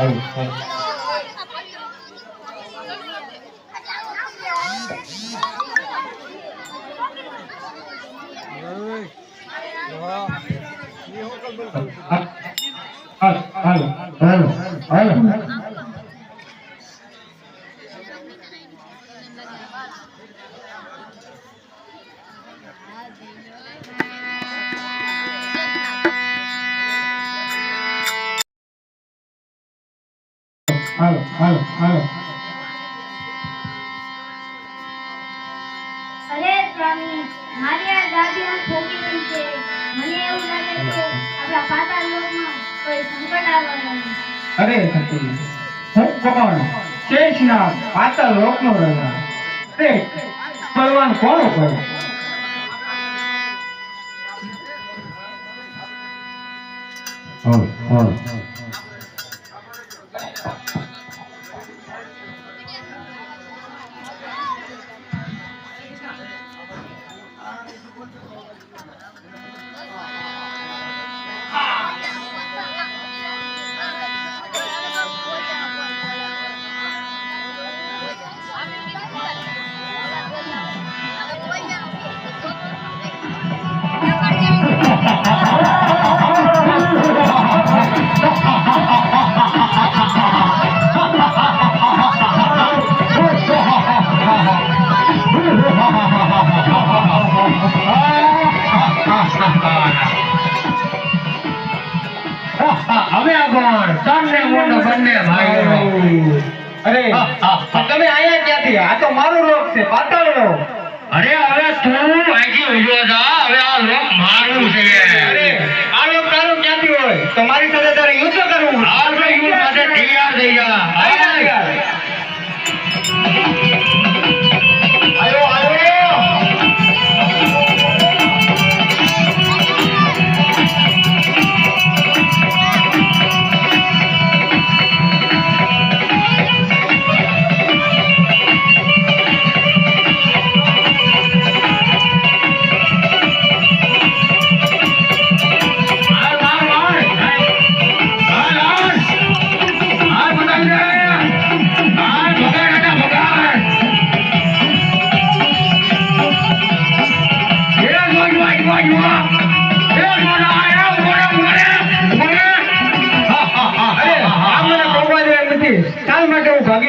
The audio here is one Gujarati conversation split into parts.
હાલો હાલો. હાલો હાલો હાલો હાલો. અરે સ્વામી મારી આ દાદીમાં ખોટી ગઈ છે. મને એવું લાગે છે આપણા પાતાળ લોકમાં કોઈ સંકટ આવવાનું અરે સતી હું કોણ શેષનાગ પાતાળ લોકનો રાજા. તે બળવાન કોણ કોઈ હાલો હાલો હવે આગળ તમને મોટો બંને ભાઈઓ. અરે. તમે આયા ક્યાંથી? આ તો મારો રોગ છે પાતાળ લોક અરે હવે તું અહીંથી ઊભો જા. હવે આ રોગ મારું છે. અરે આ રોગ તારો ક્યાંથી હોય? તમારી સાથે તારે યુદ્ધ કરવું આ યુદ્ધ માટે તૈયાર થઈ જા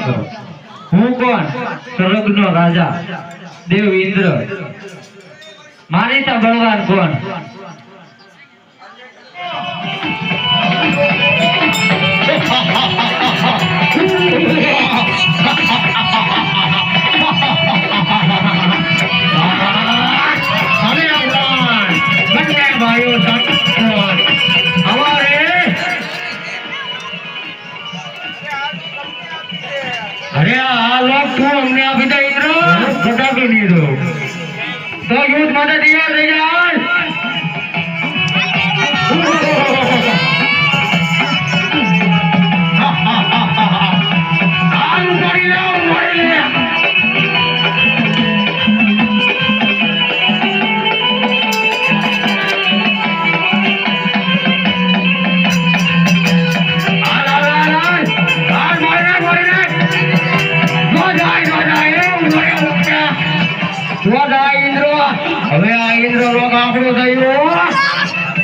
છો. હું કોણ? સ્વર્ગનો રાજા. દેવ ઇન્દ્ર. માનીતા ભગવાન કોણ? Ha ha ha ha ha! અરે આ લોક તું અમને આપી દે ઇન્દ્ર ફટાકી દો તો યુદ્ધ માટે તૈયાર થઈ જાય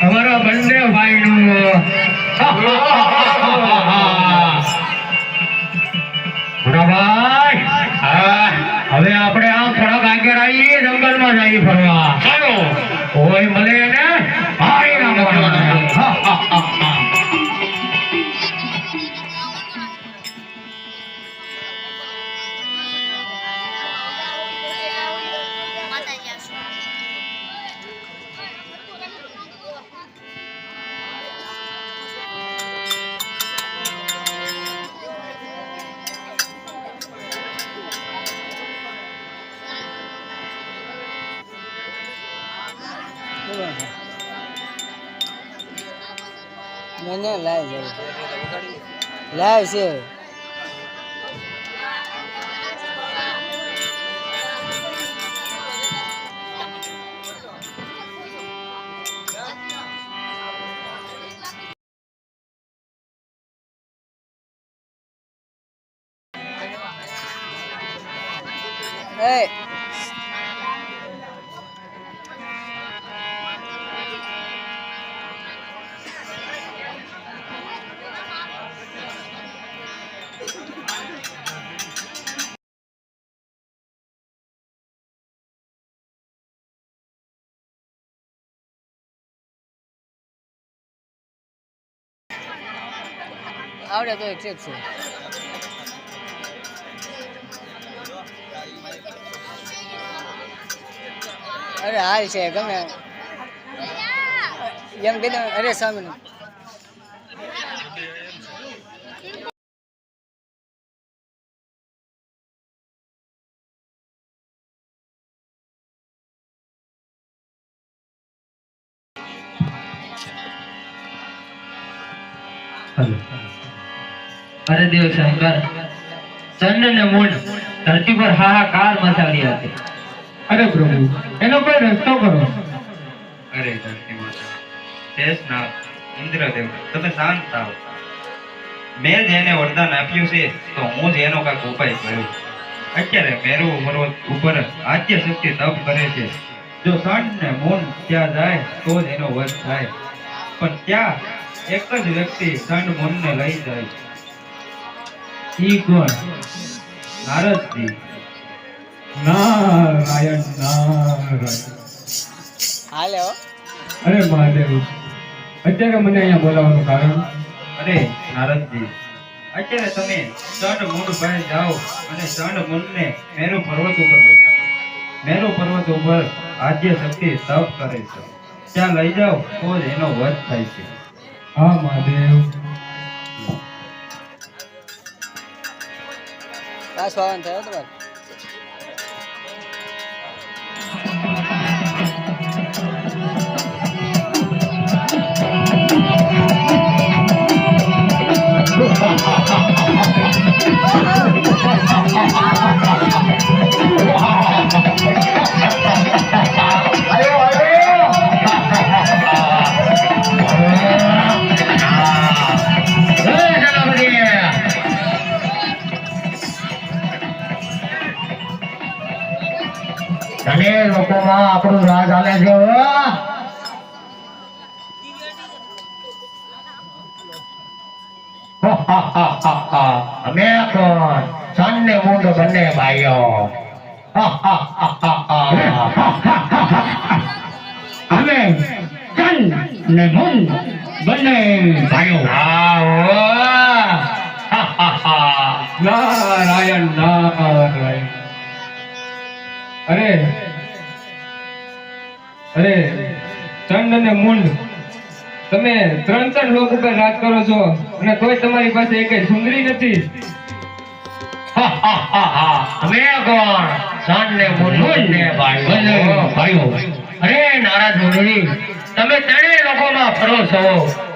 અમારા બંને ભાઈનું. હવે આપણે આ થોડાક આગળ આવીએ જંગલમાં જઈએ ફરવા. ચાલો. મળે મને લાઈવ લાઈવ છે Hey. આવડે તો એક ઠીક અરે હાલ છે ગમે. એમ કીધું અરે સ્વામી અરે દેવ શંકર ચંડ ને મૂળ ધરતી પર હાહાકાર મચાવી હતી અરે પ્રભુ એનો કોઈ રસ્તો કરો અરે ધરતી માતા શેષનાથ ઇન્દ્રદેવ તમે શાંત થાઓ. મેં જેને વરદાન આપ્યું છે તો હું જ એનો કાંક ઉપાય કર્યો અત્યારે મેરુ પર્વત ઉપર આદ્ય શક્તિ તપ કરે છે. જો સંત ને મૂન ત્યાં જાય તો જ એનો વધ થાય. પણ ત્યાં એક જ વ્યક્તિ સંત મૂન ને લઈ જાય. ઈ કોણ નારદજી. નારાયણ નારાયણ. હાલે અરે મહાદેવ અત્યારે મને અહીંયા બોલાવવાનું કારણ? અરે નારદજી અત્યારે તમે ચંડ મૂળ પાસે જાઓ અને ચંડ મૂળને મેરુ પર્વત ઉપર બેસાડો. મેરુ પર્વત ઉપર આદ્ય શક્તિ તપ કરે છે. ત્યાં લઈ જાઓ તો જ એનો વધ થાય છે. હા મહાદેવ. પાછું આવવાનું થયો તમારે જય અમે કોણ સન ને મૂંડ બંને ભાઈઓ અમે સન ને મૂંડ બંને ભાઈઓ નારાયણ નારાયણ અરે અરે ચંડ ને મુંડ તમે ત્રણ ત્રણ લોક ઉપર રાજ કરો છો અને તોય તમારી પાસે એક સુંદરી નથી. અમે કોણ સન ને મૂંડ બંને ભાઈઓ ભાઈઓ. અરે નારાજ મુનિ તમે ત્રણેય લોકોમાં ફરો છો.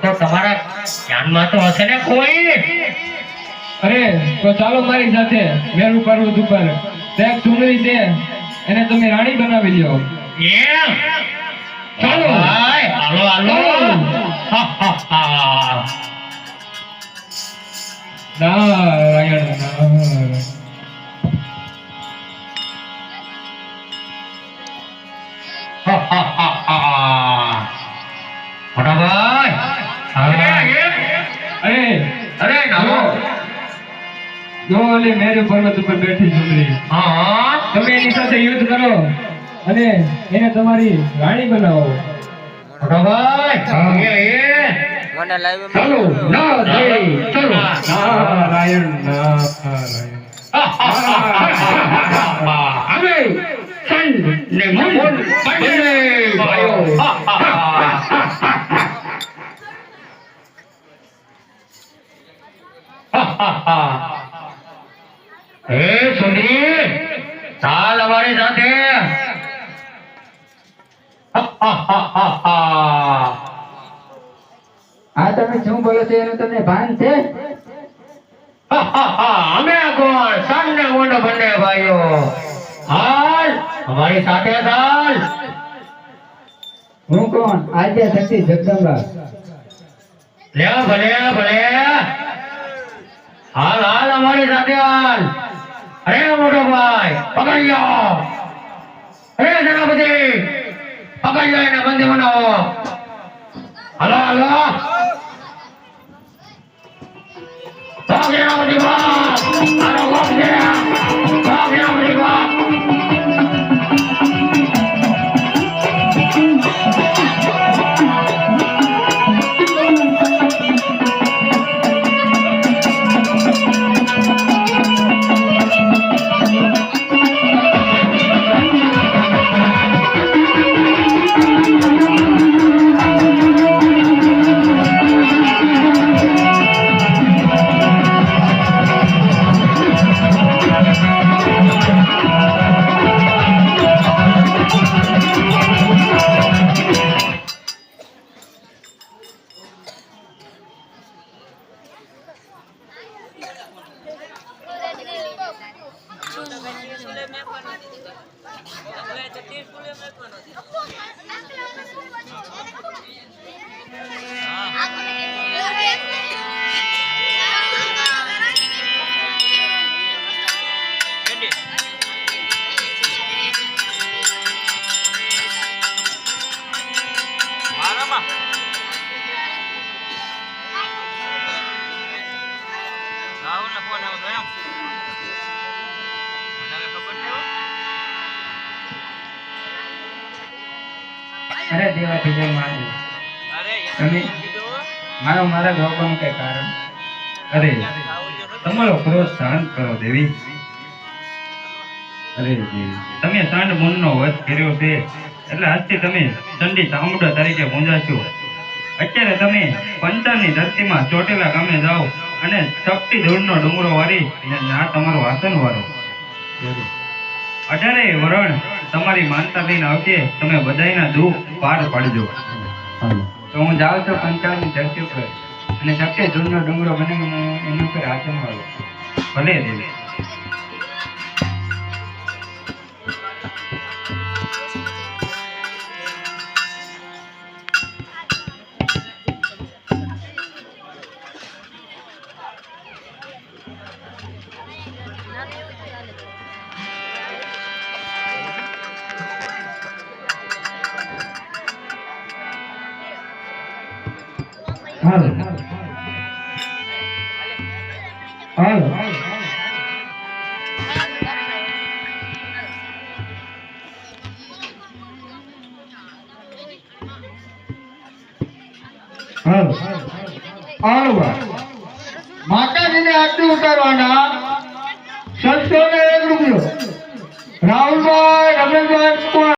તો તમારા ધ્યાનમાં તો હશે ને કોઈ? અરે તો ચાલો મારી સાથે મેરુ પર્વત ઉપર. ત્યાં સુંદરી છે એને તમે રાણી બનાવી લ્યો. એમ? ચાલો. હાલો હાલો. નારાયણ નારાયણ જોલે મેરુ બેઠી હા. તમે એની સાથે યુદ્ધ કરો અને એને તમારી રાણી બનાવો ભગવાન મને લાઈવ નારાયણ, નારાયણ. ચંદ ને મન પડે હે સુંદરી ચાલ અમારી સાથે આ તમે શું બોલો છો એનું તમને ભાન છે? અમે કોણ સામને ને બંને ભાઈઓ. હાલ અમારી સાથે હાલ. હું કોણ? આજે શક્તિ જગદંબા. લે ભલે ભલે. હાલ હાલ અમારી સાથે હાલ. અરે મોટો ભાઈ પકડી લો અરે સેનાપતિ પકડી લો એને બંદી બનાવો હલો હાલો. Fuck you, of! I don't want you. અરે દેવાથી જય માજી તમે મારો મારા રોકવાનું કઈ કારણ? અરે તમારો ક્રોધ શાંત કરો દેવી. અરે તમે સાંડ મુનનો વધ કર્યો છે. એટલે આજથી તમે ચંડી ચામુંડા તરીકે ગુંજાશો. અત્યારે તમે પંચાની ધરતીમાં ચોટેલા ગામે જાઓ અને શક્તિ ધૂળનો ડુંગરો વારી અને ના તમારો આસન વારો. અઢારે વરણ તમારી માનતા લઈને આવશે તમે બધાયના દુઃખ પાર પાડજો. તો હું જાઉં છું પંચાળની ધરતી ઉપર. અને શક્તિ જૂનનો ડુંગરો બને એની ઉપર આસન આવ્યો ભલે દેવી. હાલ. હાલ.